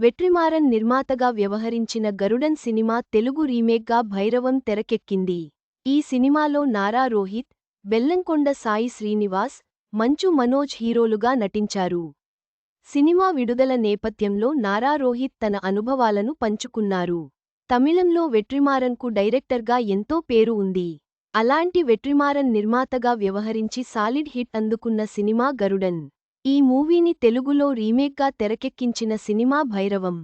వెట్రిమారన్ నిర్మాతగా వ్యవహరించిన గరుడన్ సినిమా తెలుగు రీమేక్గా భైరవం తెరకెక్కింది. ఈ సినిమాలో నారా రోహిత్ బెల్లంకొండ సాయి శ్రీనివాస్ మంచు మనోజ్ హీరోలుగా నటించారు. సినిమా విడుదల నేపథ్యంలో నారా రోహిత్ తన అనుభవాలను పంచుకున్నారు. తమిళంలో వెట్రిమారన్కు డైరెక్టర్గా ఎంతో పేరు ఉంది. అలాంటి వెట్రిమారన్ నిర్మాతగా వ్యవహరించి సాలిడ్ హిట్ అందుకున్న సినిమా గరుడన్. ఈ మూవీని తెలుగులో రీమేక్గా తెరకెక్కించిన సినిమా భైరవం.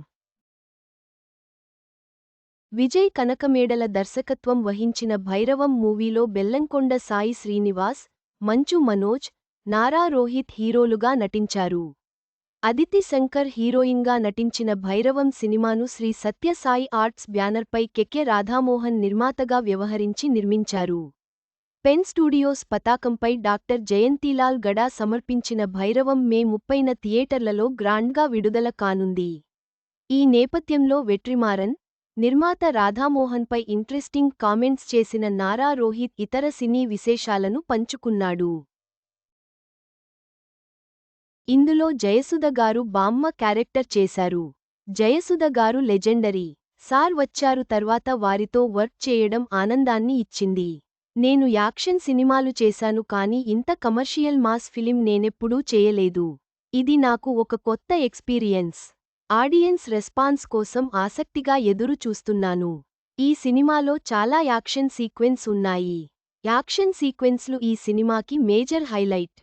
విజయ్ కనకమేడల దర్శకత్వం వహించిన భైరవం మూవీలో బెల్లంకొండ సాయి శ్రీనివాస్ మంచు మనోజ్ నారా రోహిత్ హీరోలుగా నటించారు. అదితి శంకర్ హీరోయిన్గా నటించిన భైరవం సినిమాను శ్రీ సత్యసాయి ఆర్ట్స్ బ్యానర్పై కెకె రాధామోహన్ నిర్మాతగా వ్యవహరించి నిర్మించారు. పెన్ స్టూడియోస్ పతాకంపై డాక్టర్ జయంతిలాల్ గడా సమర్పించిన భైరవం మే ముప్పైన థియేటర్లలో గ్రాండ్గా విడుదల కానుంది. ఈ నేపథ్యంలో వెట్రిమారన్ నిర్మాత రాధామోహన్పై ఇంట్రెస్టింగ్ కామెంట్స్ చేసిన నారా రోహిత్ ఇతర సినీ విశేషాలను పంచుకున్నాడు. ఇందులో జయసుధ గారు బామ్మ క్యారెక్టర్ చేశారు. జయసుధ గారు లెజెండరీ సార్ వచ్చారు తర్వాత వారితో వర్క్ చేయడం ఆనందాన్ని ఇచ్చింది. నేను యాక్షన్ సినిమాలు చేశాను కానీ ఇంత కమర్షియల్ మాస్ ఫిలిం నేనెప్పుడూ చేయలేదు. ఇది నాకు ఒక కొత్త ఎక్స్పీరియన్స్. ఆడియన్స్ రెస్పాన్స్ కోసం ఆసక్తిగా ఎదురు చూస్తున్నాను. ఈ సినిమాలో చాలా యాక్షన్ సీక్వెన్స్ ఉన్నాయి. యాక్షన్ సీక్వెన్స్లు ఈ సినిమాకి మేజర్ హైలైట్.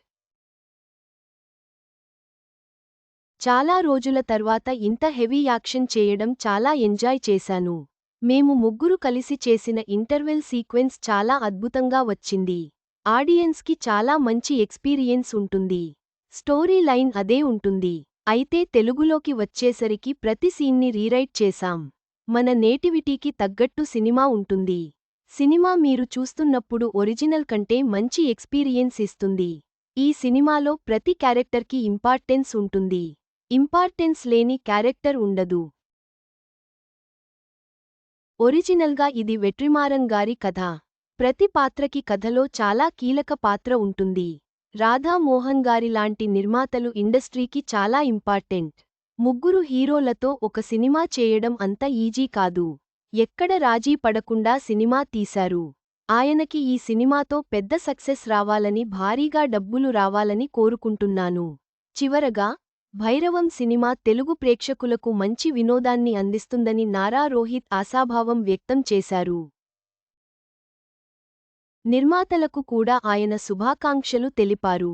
చాలా రోజుల తర్వాత ఇంత హెవీ యాక్షన్ చేయడం చాలా ఎంజాయ్ చేశాను. మేము ముగ్గురు కలిసి చేసిన ఇంటర్వెల్ సీక్వెన్స్ చాలా అద్భుతంగా వచ్చింది. ఆడియన్స్కి చాలా మంచి ఎక్స్పీరియన్స్ ఉంటుంది. స్టోరీ లైన్ అదే ఉంటుంది. అయితే తెలుగులోకి వచ్చేసరికి ప్రతి సీన్ని రీరైట్ చేశాం. మన నేటివిటీకి తగ్గట్టు సినిమా ఉంటుంది. సినిమా మీరు చూస్తున్నప్పుడు ఒరిజినల్ కంటే మంచి ఎక్స్పీరియన్స్ ఇస్తుంది. ఈ సినిమాలో ప్రతి క్యారెక్టర్కి ఇంపార్టెన్స్ ఉంటుంది. ఇంపార్టెన్స్ లేని క్యారెక్టర్ ఉండదు. ఒరిజినల్గా ఇది వెట్రిమారన్ గారి కథ. ప్రతి పాత్రకి కథలో చాలా కీలక పాత్ర ఉంటుంది. రాధా మోహన్ గారిలాంటి నిర్మాతలు ఇండస్ట్రీకి చాలా ఇంపార్టెంట్. ముగ్గురు హీరోలతో ఒక సినిమా చేయడం అంత ఈజీ కాదు. ఎక్కడ రాజీ పడకుండా సినిమా తీశారు. ఆయనకి ఈ సినిమాతో పెద్ద సక్సెస్ రావాలని భారీగా డబ్బులు రావాలని కోరుకుంటున్నాను. చివరగా భైరవం సినిమా తెలుగు ప్రేక్షకులకు మంచి వినోదాన్ని అందిస్తుందని నారా రోహిత్ ఆశాభావం వ్యక్తం చేశారు. నిర్మాతలకు కూడా ఆయన శుభాకాంక్షలు తెలిపారు.